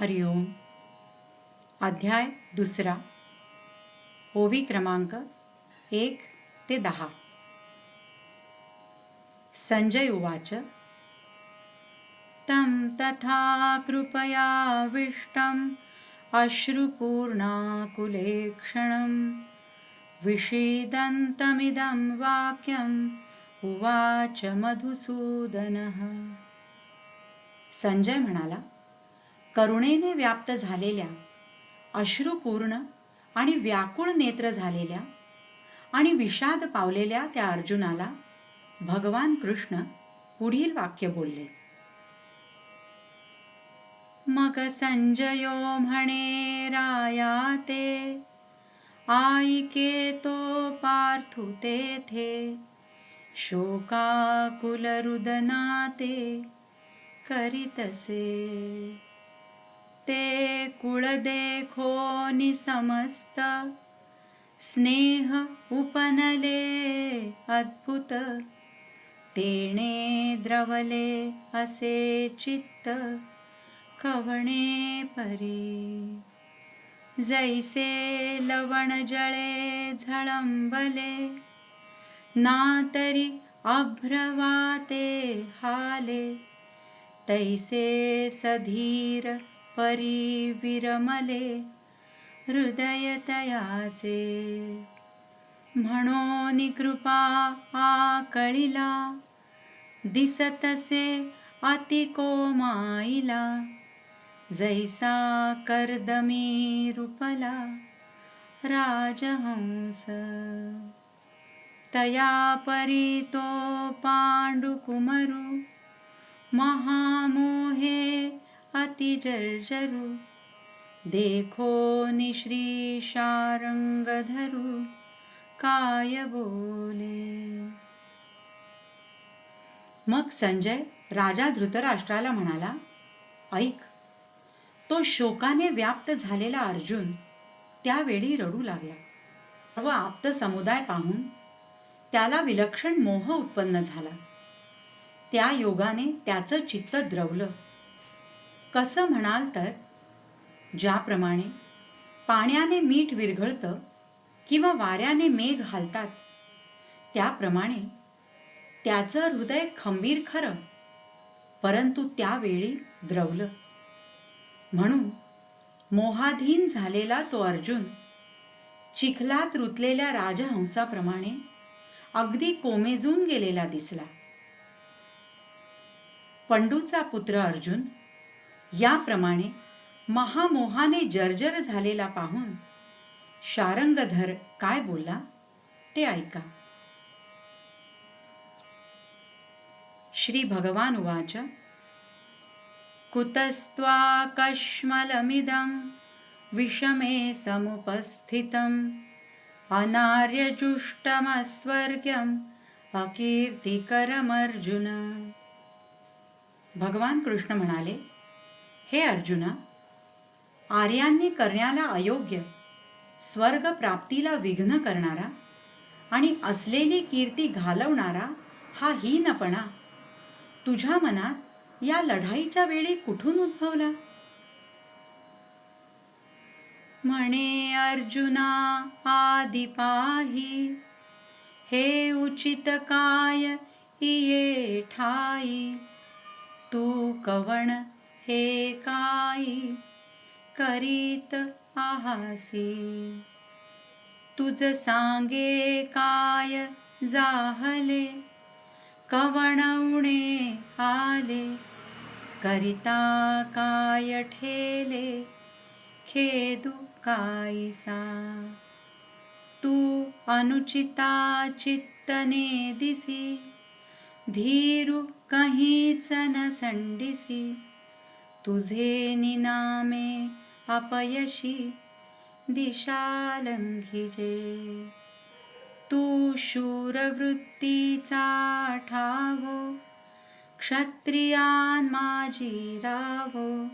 हरिओम अध्याय दुसरा. ओवी क्रमांक एक ते दहा. संजय उवाच. तं तथा कृपयाविष्टम् अश्रुपूर्णाकुलेक्षणं विषीदन्तमिदं वाक्यम् उवाच मधुसूदनः. संजय म्हणाला करुणेने व्याप्त झालेल्या अश्रुपूर्ण आणि व्याकुळ नेत्र झालेल्या आणि विषाद पावलेल्या त्या अर्जुनाला भगवान कृष्ण पुढील वाक्य बोलले. मग संजयो म्हणे राया ते आईके तो पार्थू तेथे शोकाकुल रुदनाते करीतसे. ते कुळ देखो निसमस्त स्नेह उपनले अद्भुत. तेणे द्रवले असे चित्त. कवणे परी. जैसे लवण जळे झळंबले. नातरी अभ्रवाते हाले. तैसे सधीर परिविरमले हृदय तयाचे म्हणून कृपा आकळीला दिसतसे अतिकोमाईला जैसा कर्दमी रूपला राजहंस. तया परी तो पांडुकुमरू महामोहे अतिजर्जरु देखो निश्री शारंगधरू काय बोले? मग संजय राजा धृतराष्ट्राला म्हणाला ऐक तो शोकाने व्याप्त झालेला अर्जुन त्यावेळी रडू लागला. व आप्त समुदाय पाहून त्याला विलक्षण मोह उत्पन्न झाला. त्या योगाने त्याचं चित्त द्रवलं. कसं म्हणाल तर? ज्याप्रमाणे पाण्याने मीठ विरघळतं किंवा वाऱ्याने मेघ हालतात त्याप्रमाणे त्याचं हृदय खंबीर खरं परंतु त्यावेळी द्रवलं. म्हणून मोहाधीन झालेला तो अर्जुन चिखलात रुतलेल्या राजहंसाप्रमाणे अगदी कोमेजून गेलेला दिसला. पंडूचा पुत्र अर्जुन याप्रमाणे महामोहाने जर्जर झालेला पाहून शारंगधर काय बोलला ते ऐका. श्री भगवान उवाच कुतस्त्वाकश्मलमिदं विषमे समुपस्थितम् अनार्यजुष्टमस्वर्ग्यम् अकीर्तिकरमर्जुन। भगवान कृष्ण म्हणाले हे अर्जुना आर्यांनी करण्याला अयोग्य स्वर्ग प्राप्तीला विघ्न करणारा आणि असलेली कीर्ती घालवणारा हा हीनपणा तुझ्या मनात या लढाईच्या वेळी कुठून उद्भवला? म्हणे अर्जुना आदिपाही हे उचित काय इये ठाई तू कवण हे काय करीत आहासी. तुझ सांगे काय जाहले? कवणवणे आले? करिता काय ठेले? खेदू कायसा तू अनुचिता चित्तने दिसी धीरू कहीच न संडिसी. तुझे निनामे अपयशी दिशालंघिजे. तू शूरवृत्तीचा ठावो क्षत्रियान माझी रावो.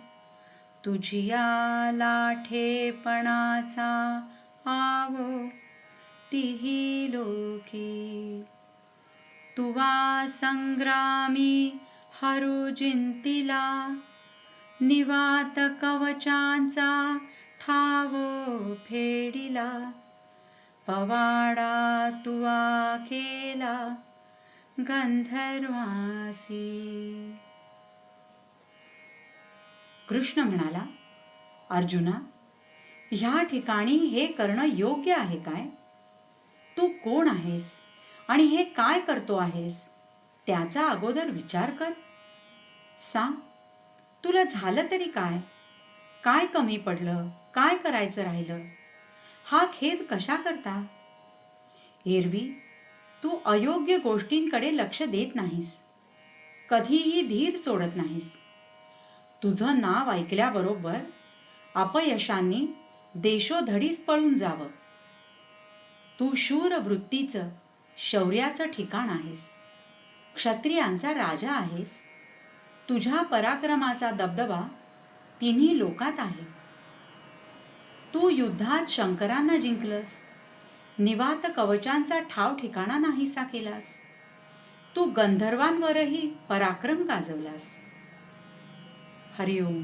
तुझिया लाठेपणाचा आवो तिही लोकी. तुवा संग्रामी हरुजिंतिला निवात कवचांचा ठाव फेडिला पवाडा तुवा केला गंधर्वासी. कृष्ण म्हणाला अर्जुना ह्या ठिकाणी हे करणं योग्य आहे काय? तू कोण आहेस आणि हे काय करतो आहेस? त्याचा अगोदर विचार कर. सांग. तुला झालं तरी काय? काय कमी पडलं? काय करायचं राहिलं? हा खेद कशा करता? एरवी तू अयोग्य गोष्टींकडे लक्ष देत नाहीस. कधीही धीर सोडत नाहीस. तुझं नाव ऐकल्याबरोबर अपयशांनी देशोधडीस पळून जावं. तू शूर वृत्तीचं शौर्याचं ठिकाण आहेस. क्षत्रियांचा राजा आहेस. तुझ्या पराक्रमाचा दबदबा तिन्ही लोकात आहे. तू युद्धात शंकरांना जिंकलस. निवात कवचांचा ठाव ठिकाणा नाहीसा केलास. तू गंधर्वांवरही पराक्रम गाजवलास. हरिओम.